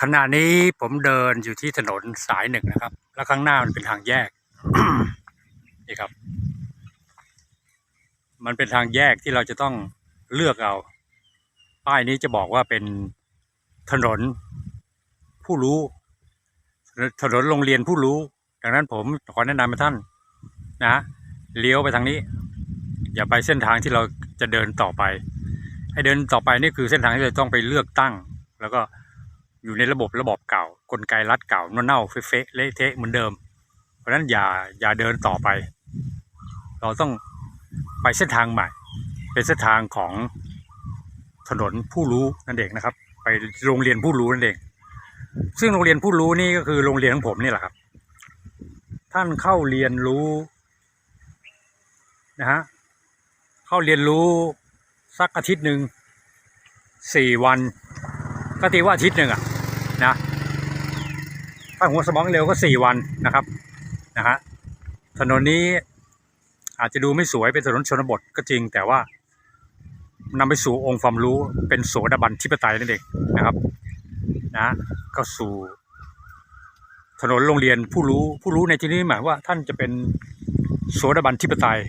ขณะนี้ผมเดินอยู่ที่ถนนสายหนึ่งนะครับ แล้วข้างหน้ามันเป็นทางแยก นี่ครับ มันเป็นทางแยกที่เราจะต้องเลือกเอา ป้ายนี้จะบอกว่าเป็นถนนผู้รู้ ถนนโรงเรียนผู้รู้ ดังนั้นผมขอแนะนำให้ท่านนะเลี้ยวไปทางนี้ อย่าไปเส้นทางที่เราจะเดินต่อไป ให้เดินต่อไปนี่คือเส้นทางที่เราต้องไปเลือกตั้ง แล้วก็ อยู่ในระบบระบบเก่ากลไกรัดเก่าเน่าเฟะเละเทะเหมือนเดิม เพราะฉะนั้นอย่าอย่าเดินต่อไป เราต้องไปเส้นทางใหม่ เป็นเส้นทางของถนนผู้รู้นั่นเองนะครับ ไปโรงเรียนผู้รู้นั่นเอง ซึ่งโรงเรียนผู้รู้นี่ก็คือโรงเรียนของผมนี่แหละครับ ท่านเข้าเรียนรู้นะฮะเข้าเรียนรู้สักอาทิตย์หนึ่งสี่วันก็ตีว่าอาทิตย์หนึ่งอะ นะ ถ้าหัวสมองเร็วก็สี่วันนะครับนะฮะถนนนี้อาจจะดูไม่สวยเป็นถนนชนบทก็จริง แต่ว่านำไปสู่องค์ความรู้เป็นโสดาบันทิปไตยนั่นเองนะครับนะก็สู่ถนนโรงเรียนผู้รู้ผู้รู้ในที่นี้หมายว่าท่านจะเป็นโสดาบันทิปไตย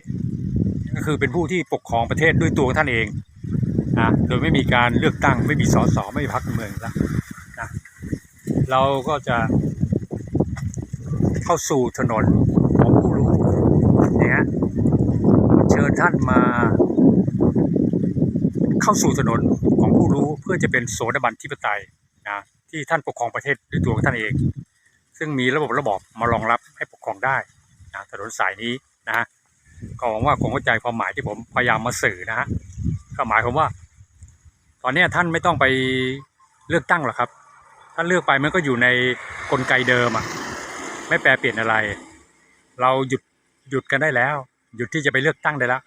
ก็คือเป็นผู้ที่ปกครองประเทศด้วยตัวของท่านเองนะโดยไม่มีการเลือกตั้งไม่มีสสไม่มีพรรคกเมืองแล้วนะ เราก็จะเข้าสู่ถนนของผู้รู้เนี่ยเชิญท่านมา เข้าสู่ถนนของผู้รู้เพื่อจะเป็นโสดาบันทิปไตยนะที่ท่านปกครองประเทศด้วยตัวของท่านเอง ซึ่งมีระบบระบอบมารองรับให้ปกครองได้นะถนนสายนี้นะก็หวังว่าคงเข้าใจความหมายที่ผมพยายามมาสื่อนะฮะก็หมายความว่า ตอนนี้ท่านไม่ต้องไปเลือกตั้งหรอกครับ ถ้าเลือกไปมันก็อยู่ในกลไกเดิมอะ ไม่แปลเปลี่ยนอะไร เราหยุดหยุดกันได้แล้ว หยุดที่จะไปเลือกตั้งได้แล้ว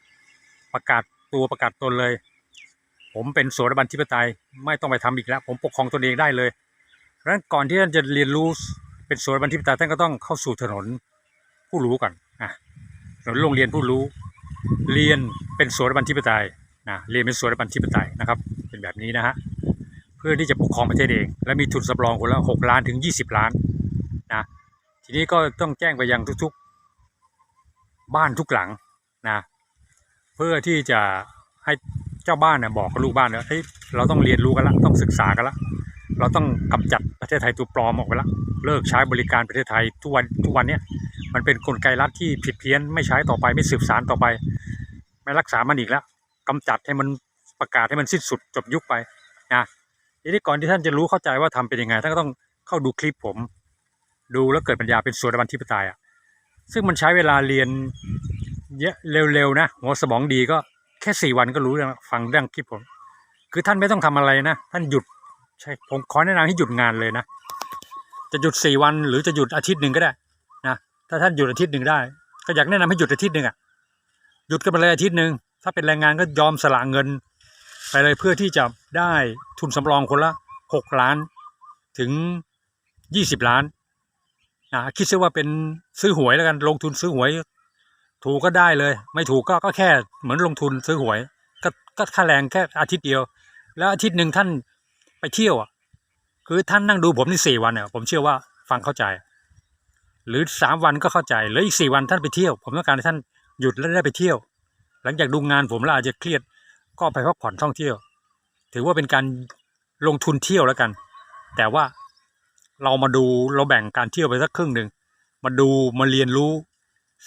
ประกาศตัวประกาศตนเลย ผมเป็นโสดาบันทิปไตยไม่ต้องไปทำอีกแล้ว ผมปกครองตนเองได้เลยเพราะฉะนั้นก่อนที่ท่านจะเรียนรู้เป็นโสดาบันทิปไตยท่านก็ต้องเข้าสู่ถนนผู้รู้ก่อนอะถนนโรงเรียนผู้รู้ เรียนเป็นโสดาบันทิปไตยนะเรียนเป็นโสดาบันทิปไตยนะครับ เป็นแบบนี้นะฮะ เพื่อที่จะปกครองประเทศเอง และมีทุนสำรองคนละหกล้านถึงยี่สิบล้านนะทีนี้ก็ต้องแจ้งไปยังทุกๆ บ้านทุกหลังนะเพื่อที่จะให้เจ้าบ้านเนี่ยบอกกับลูกบ้านเนี่ยเฮ้ยเราต้องเรียนรู้กันละต้องศึกษากันละเราต้องกำจัดประเทศไทยตัวปลอมออกไปละเลิกใช้บริการประเทศไทยทุกวันทุกวันเนี้ยมันเป็นกลไกรัฐที่ผิดเพี้ยนไม่ใช้ต่อไปไม่สืบสารต่อไป ไม่รักษามันอีกแล้วกำจัดให้มันประกาศให้มันสิ้นสุดจบยุคไปนะ ทีนี้ก่อนที่ท่านจะรู้เข้าใจว่าทำเป็นยังไงท่านก็ต้องเข้าดูคลิปผม ดูแล้วเกิดปัญญาเป็นส่วนบันทิปไตยอะซึ่งมันใช้เวลาเรียนเยอะเร็วๆนะหัวสมองดีก็แค่สี่วันก็รู้แล้วฟังเรื่องคลิปผม คือท่านไม่ต้องทำอะไรนะ ท่านหยุดใช่ผมขอแนะนำให้หยุดงานเลยนะ จะหยุดสี่วันหรือจะหยุดอาทิตย์หนึ่งก็ได้นะถ้าท่านหยุดอาทิตย์หนึ่งได้ ก็อยากแนะนำให้หยุดอาทิตย์หนึ่งอะหยุดกันไปเลยอาทิตย์หนึ่งถ้าเป็นแรงงานก็ยอมสละเงิน ไปเลยเพื่อที่จะได้ทุนสำรองคนละหกล้านถึงยี่สิบล้านนะคิดซะว่าเป็นซื้อหวยแล้วกันลงทุนซื้อหวย ถูกก็ได้เลย ไม่ถูกก็ก็แค่เหมือนลงทุนซื้อหวย ก็ก็ค่าแรงแค่อาทิตย์เดียว แล้วอาทิตย์หนึ่งท่านไปเที่ยวอะคือท่านนั่งดูผมนี่สี่วันเนี่ยผมเชื่อว่าฟังเข้าใจ หรือสามวันก็เข้าใจหรืออีกสี่วันท่านไปเที่ยว ผมต้องการให้ท่านหยุดแล้วได้ไปเที่ยว หลังจากดูงานผมแล้วอาจจะเครียด ก็ไปพักผ่อนท่องเที่ยว ถือว่าเป็นการลงทุนเที่ยวแล้วกัน แต่ว่าเรามาดูเราแบ่งการเที่ยวไปสักครึ่งหนึ่งมาดูมาเรียนรู้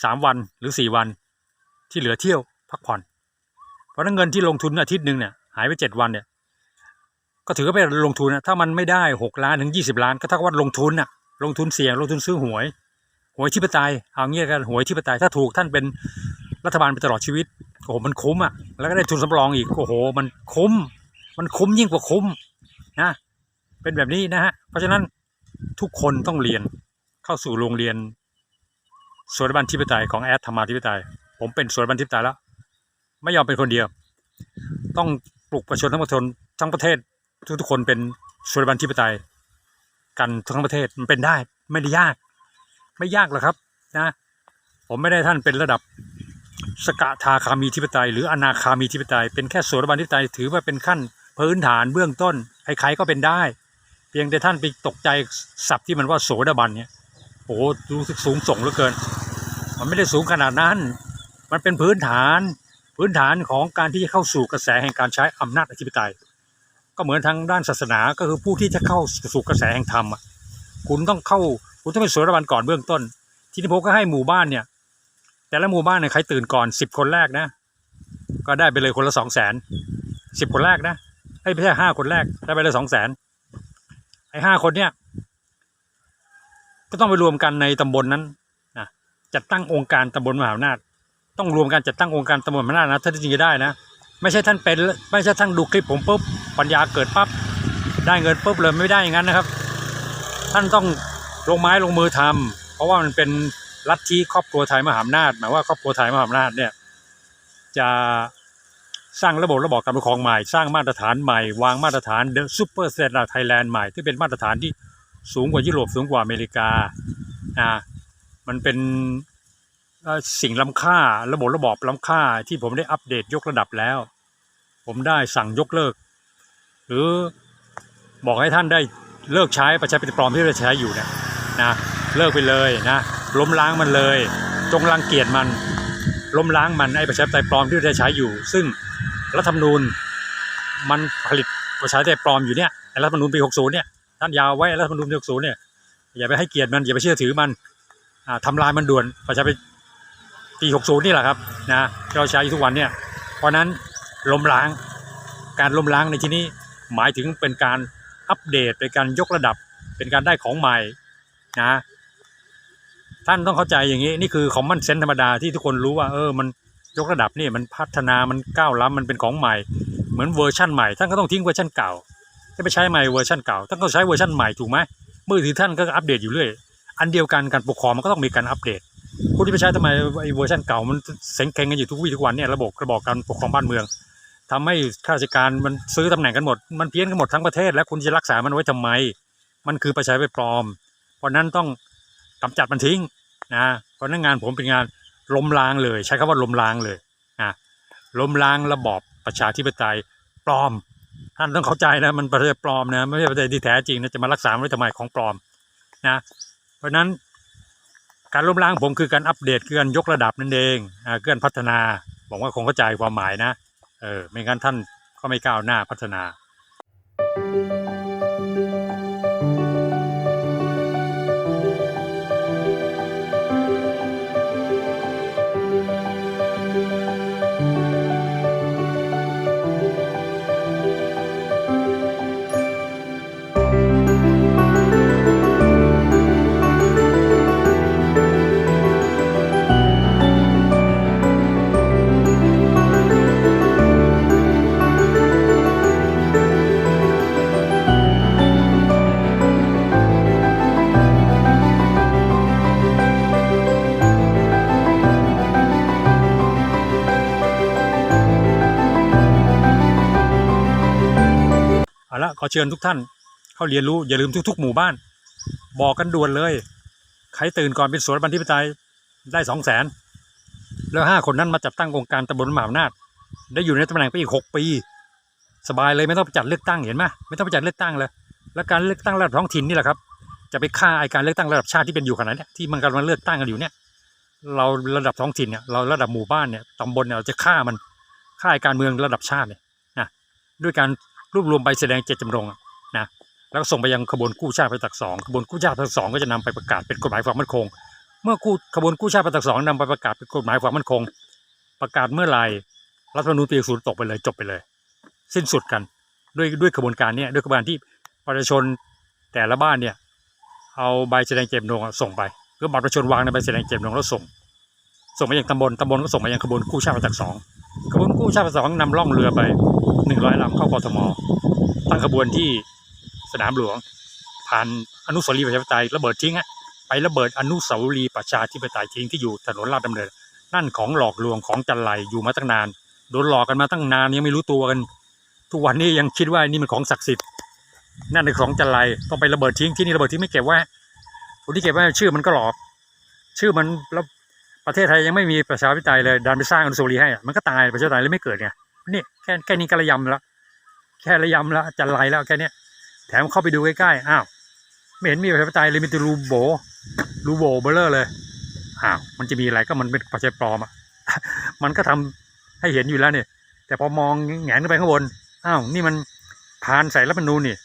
สามวันหรือสี่วัน ที่เหลือเที่ยวพักผ่อน เพราะนั้นเงินที่ลงทุนอาทิตย์หนึ่งเนี่ยหายไปเจ็ดวันเนี่ยก็ถือว่าเป็นลงทุนนะถ้ามันไม่ได้หกล้านถึงยี่สิบล้าน ก็เท่ากับว่าลงทุนน่ะ ลงทุนเสี่ยงลงทุนซื้อหวย หวยทิปไตยเอาเงี้ยกันหวยทิปไตยถ้าถูกท่านเป็นรัฐบาลไปตลอดชีวิต โอ้โหมันคุ้มอะ แล้วก็ได้ทุนสำรองอีกโอ้โห มันคุ้ม มันคุ้มยิ่งกว่าคุ้มนะเป็นแบบนี้นะฮะเพราะฉะนั้นทุกคนต้องเรียนเข้าสู่โรงเรียนสวนบันทิปไตยของแอดธรรมาธิปไตยผมเป็นสวนบันทิปไตยแล้ว ไม่ยอมเป็นคนเดียว ต้องปลุกประชาชนทั้งประชาชนทั้งประเทศ ทุกๆคนเป็นสวนบันทิปไตยกันทั้งประเทศมันเป็นได้ไม่ได้ยาก ไม่ยากหรอกครับนะ ผมไม่ได้ท่านเป็นระดับ สกทาคามีธิปไตย หรืออนาคามีธิปไตย เป็นแค่โสดาบันธิปไตยถือว่าเป็นขั้นพื้นฐานเบื้องต้นใครๆก็เป็นได้ เพียงแต่ท่านไปตกใจศัพท์ที่มันว่าโสดาบันเนี่ยโอ้รู้สึกสูงส่งเหลือเกิน มันไม่ได้สูงขนาดนั้น มันเป็นพื้นฐานพื้นฐานของการที่จะเข้าสู่กระแสแห่งการใช้อำนาจอธิปไตย ก็เหมือนทางด้านศาสนาก็คือผู้ที่จะเข้าสู่กระแสแห่งธรรมอะคุณต้องเข้าคุณต้องเป็นโสดาบันก่อนเบื้องต้น ที่นี้ผมก็ให้หมู่บ้านเนี่ย แต่ละหมู่บ้านเนี่ยใครตื่นก่อนสิบคนแรกนะ ก็ได้ไปเลยคนละสองแสนสิบคนแรกนะไอ้ไม่ใช่ห้าคนแรกได้ไปเลยสองแสนไอ้ห้าคนเนี่ย ก็ต้องไปรวมกันในตำบลนั้นนะจัดตั้งองค์การตำบลมหาอำนาจต้องรวมกันจัดตั้งองค์การตำบลมหาอำนาจนะถ้าจริงจะได้นะ ไม่ใช่ท่านเป็นไม่ใช่ท่านดูคลิปผมปุ๊บปัญญาเกิดปั๊บได้เงินปุ๊บเลยไม่ได้อย่างนั้นนะครับ ท่านต้องลงไม้ลงมือทำเพราะว่ามันเป็น ลัทธิครอบครัวไทยมหาอำนาจหมายว่าครอบครัวไทยมหาอำนาจเนี่ยจะสร้างระบบระบอบการปกครองใหม่ สร้างมาตรฐานใหม่ วางมาตรฐาน The Super Standard Thailand ใหม่ที่เป็นมาตรฐานที่สูงกว่ายุโรปสูงกว่าอเมริกาอ่ามันเป็นสิ่งล้ำค่าระบบระบอบล้ำค่าที่ผมได้อัปเดตยกระดับแล้ว ผมได้สั่งยกเลิก หรือบอกให้ท่านได้เลิกใช้ประชาธิปไตยปลอมที่เราใช้อยู่เนี่ยนะเลิกไปเลยนะ ล้มล้างมันเลย จงรังเกียจมัน ล้มล้างมันไอ้ประชาธิปไตยปลอมที่เราใช้อยู่ ซึ่งรัฐธรรมนูญมันผลิตประชาธิปไตยปลอมอยู่เนี่ยไอ้รัฐธรรมนูญปี60เนี่ยท่านยาวไว้รัฐธรรมนูญปี60เนี่ยอย่าไปให้เกียรติมันอย่าไปเชื่อถือมันอ่าทำลายมันด่วนประชาธิปไตยปี60นี่แหละครับนะที่เราใช้ทุกวันเนี่ยเพราะนั้นล้มล้างการล้มล้างในที่นี้หมายถึงเป็นการอัปเดตเป็นการยกระดับเป็นการได้ของใหม่นะ ท่านต้องเข้าใจอย่างนี้ นี่คือของมันเซนธรรมดาที่ทุกคนรู้ว่า เออมันยกระดับนี่มันพัฒนามันก้าวล้ำมันเป็นของใหม่ เหมือนเวอร์ชั่นใหม่ท่านก็ต้องทิ้งเวอร์ชั่นเก่าจะไปใช้ใหม่เวอร์ชั่นเก่าท่านก็ใช้เวอร์ชันใหม่ถูกไหมมือถือท่านก็อัปเดตอยู่เรื่อยอันเดียวกันการปกครองมันก็ต้องมีการอัปเดตผู้ที่ไปใช้ทำไมไอ้เวอร์ชันเก่ามันเซ็งเก่งกันอยู่ทุกวี่ทุกวันเนี่ยระบบระบอบการปกครองบ้านเมืองทำให้ข้าราชการมันซื้อตำแหน่งกันหมด มันเพี้ยนกันหมดทั้งประเทศ แล้วคุณจะรักษามันไว้ทำไม มันคือประชาธิปไตยปลอม เพราะนั้นต้อง กำจัดมันทิ้งนะเพราะนั้นงานผมเป็นงานล้มล้างเลย ใช้คำว่าล้มล้างเลยนะล้มล้างระบอบประชาธิปไตยปลอม ท่านต้องเข้าใจนะมันประเทศปลอมนะไม่ใช่ประเทศที่แท้จริงนะจะมารักษาไว้ทำไมของปลอมนะเพราะฉะนั้นการล้มล้างผมคือการอัปเดตคือการยกระดับนั่นเองอ่าคือการพัฒนาบอกว่าคงเข้าใจความหมายนะเออไม่งั้นท่านก็ไม่ก้าวหน้าพัฒนา อาละขอเชิญทุกท่าน เข้าเรียนรู้อย่าลืมทุก ๆ หมู่บ้าน บอกกันด่วนเลย ใครตื่นก่อนเป็นสวนบันทิปไตยได้สองแสนแล้วห้าคนนั้นมาจัดตั้งองค์การตำบลมหาอำนาจได้อยู่ในตำแหน่งไปอีกหกปี สบายเลยไม่ต้องไปจัดเลือกตั้งเห็นไหมไม่ต้องไปจัดเลือกตั้งเลยแล้วการเลือกตั้งระดับท้องถิ่นนี่แหละครับจะไปฆ่าไอการเลือกตั้งระดับชาติที่เป็นอยู่ขนาดนี้ที่มันกำลังเลือกตั้งกันอยู่เนี่ยเราระดับท้องถิ่นเนี่ยเราระดับหมู่บ้านเนี่ยตำบลเนี่ยเราจะฆ่ามันฆ่าไอการเมืองระดับชาติเนี่ยนะด้วยการ รวบรวมใบแสดงเจตจำนงนะแล้วส่งไปยังขบวนกู้ชาติภาคตักสองขบวนกู้ชาติภาคตักสองก็จะนำไปประกาศเป็นกฎหมายความมั่นคง เมื่อกู้ขบวนกู้ชาติภาคตักสองนำไปประกาศเป็นกฎหมายความมั่นคง ประกาศเมื่อไหร่รัฐธรรมนูญปีศูนย์ตกไปเลยจบไปเลย สิ้นสุดกันด้วยด้วยขบวนการเนี้ยด้วยกระบวนการที่ประชาชนแต่ละบ้านเนี่ยเอาใบแสดงเจตจำนงส่งไปหรือบัตรประชาชนวางในใบแสดงเจตจำนงแล้วส่ง ส่งไปยังตำบลตำบลก็ส่งไปยังขบวนกู้ชาติภาคตักสองขบวนกู้ชาติภาคตักสองนำล่องเรือไป หนึ่งร้อยลำเข้ากทมตั้งขบวนที่สนามหลวง ผ่านอนุสาวรีย์ประชาธิปไตยระเบิดทิ้งอะไประเบิดอนุสาวรีย์ประชาธิปไตยทิ้งที่อยู่ถนนลาดดำเนิน นั่นของหลอกลวงของจันไรอยู่มาตั้งนานโดนหลอกกันมาตั้งนานยังไม่รู้ตัวกัน ทุกวันนี้ยังคิดว่านี่มันของศักดิ์สิทธิ์นั่นเป็นของจันไรต้องไประเบิดทิ้งที่นี่ระเบิดทิ้งไม่เก็บไว้คนที่เก็บไว้ชื่อมันก็หลอก ชื่อมันแล้วประเทศไทยยังไม่มีประชาธิปไตยเลยดันไปสร้างอนุสาวรีย์ให้ มันก็ตายประชาธิปไตยเลยไม่เกิดไง นี่แค่แค่นี้ก็ระยำแล้วแค่ระยำแล้วจันไรแล้วแค่นี้แถมเข้าไปดูใกล้ๆอ้าวไม่เห็นมีประชาธิปไตยเลยมีแต่รูโบรูโบเบลเลอร์เลยอ้าวมันจะมีอะไรก็มันเป็นประชาธิปไตยปลอมอะมันก็ทำให้เห็นอยู่แล้วเนี่ย แต่พอมองแงนขึ้นไปข้างบนอ้าวนี่มันผ่านใส่รัฐธรรมนูญนี่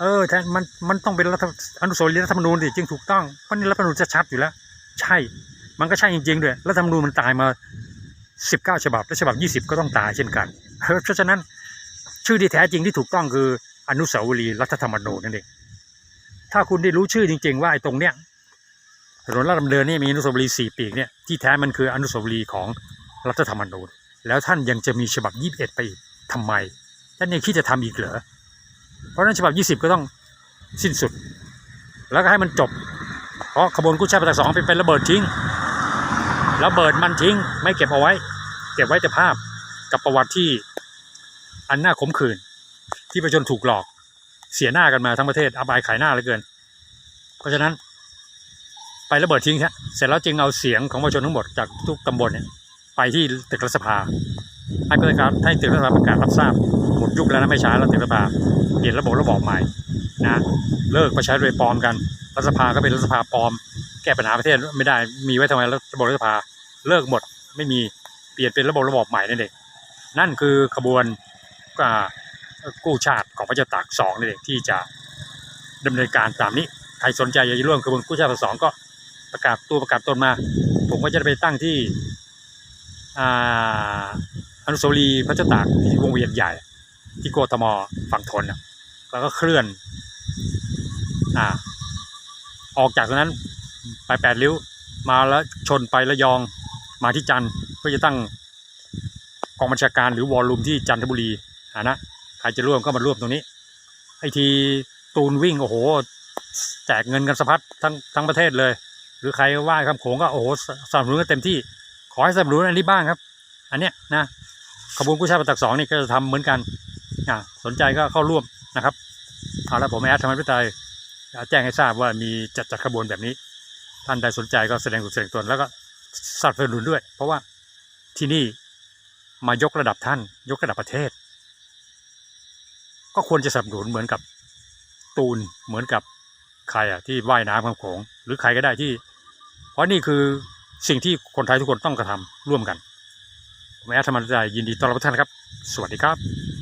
เออแทนมันมันต้องเป็นรัฐอนุสาวรีย์รัฐธรรมนูญสิจึงถูกต้องเพราะนี่รัฐธรรมนูญจะชัดอยู่แล้ว ใช่ มันก็ใช่จริงๆด้วยรัฐธรรมนูญมันตายมา สิบเก้าฉบับ และฉบับยี่สิบก็ต้องตายเช่นกัน เพราะฉะนั้นชื่อที่แท้จริงที่ถูกต้องคืออนุสาวรีย์รัฐธรรมนูญนั่นเอง ถ้าคุณได้รู้ชื่อจริง ๆ ว่าไอ้ตรงเนี้ยถนนลาดดำเนินนี่มีอนุสาวรีย์สี่ปีกเนี่ยที่แท้มันคืออนุสาวรีย์ของรัฐธรรมนูญ แล้วท่านยังจะมีฉบับยี่สิบไปอีกทำไมท่านยังคิดจะทำอีกเหรอ เพราะนั้นฉบับยี่สิบก็ต้องสิ้นสุด แล้วก็ให้มันจบ เพราะขบวนกู้ชาติประตักสองไปเป็นระเบิดทิ้ง ระเบิดมันทิ้ง ไม่เก็บเอาไว้ เก็บไว้แต่ภาพกับประวัติที่อันน่าขมขื่นที่ประชาชนถูกหลอก เสียหน้ากันมาทั้งประเทศอับอายขายหน้าเหลือเกิน เพราะฉะนั้น ไประเบิดทิ้งฮะเสร็จแล้วจึงเอาเสียงของประชาชนทั้งหมดจากทุกตำบลเนี่ยไปที่ตึกรัฐสภา ให้ประกาศให้ตึกรัฐสภาประกาศรับทราบหมดยุคแล้วนะไม่ช้าแล้วตึกรัฐสภาเปลี่ยนระบบระบอบใหม่นะเลิกมาใช้โดยปลอมกันรัฐสภาก็เป็นรัฐสภาปลอม ก้ปัญหาประเทศไม่ได้มีไว้ทำไมระบบรัฐสภาเลิกหมดไม่มีเปลี่ยนเป็นระบบระบบใหม่นั่นเองนั่นคือขบวนกู้ชาติของพระเจ้าตากสองนั่นเองที่จะดำเนินการตามนี้ใครสนใจอยากจะร่วมขบวนกู้ชาติสองก็ประกาศตัวประกาศตนมา ผมก็จะไปตั้งที่อาอนุสาวรีย์พระเจ้าตากที่วงเวียนใหญ่ ที่โกทมฝั่งทนนะแล้วก็เคลื่อนอออกจากตรงนั้น ไปแปดริ้ว มาแล้วชนไประยองมาที่จันทร์เพื่อจะตั้งกองบัญชาการหรือวอลลุ่มที่จันทบุรีอ่านะใครจะร่วมก็มาร่วมตรงนี้ไอทีตูนวิ่งโอ้โห แจกเงินกันสะพัดทั้งทั้งประเทศเลย หรือใครว่าคำโขงก็โอ้โหสสนับสนุนกันเต็มที่ ขอให้สนับสนุนอันนี้บ้างครับ อันเนี้ยนะขบวนกู้ชาติประตักสองนี่ก็จะทำเหมือนกันอ่าสนใจก็เข้าร่วมนะครับเอาละผมแอดธรรมพิไตยแจ้งให้ทราบว่ามีจัดจัดขบวนแบบนี้ ท่านใดสนใจก็แสดงตัวแสดงตนแล้วก็สนับสนุนด้วย เพราะว่าที่นี่มายกระดับท่าน ยกระดับประเทศ ก็ควรจะสนับสนุนเหมือนกับตูนเหมือนกับใครอะที่ว่ายน้ำข้ามโขงหรือใครก็ได้ที่ เพราะนี่คือสิ่งที่คนไทยทุกคนต้องกระทำร่วมกันผมแอดธรรมนใจยินดีต้อนรับทุกท่านครับ สวัสดีครับ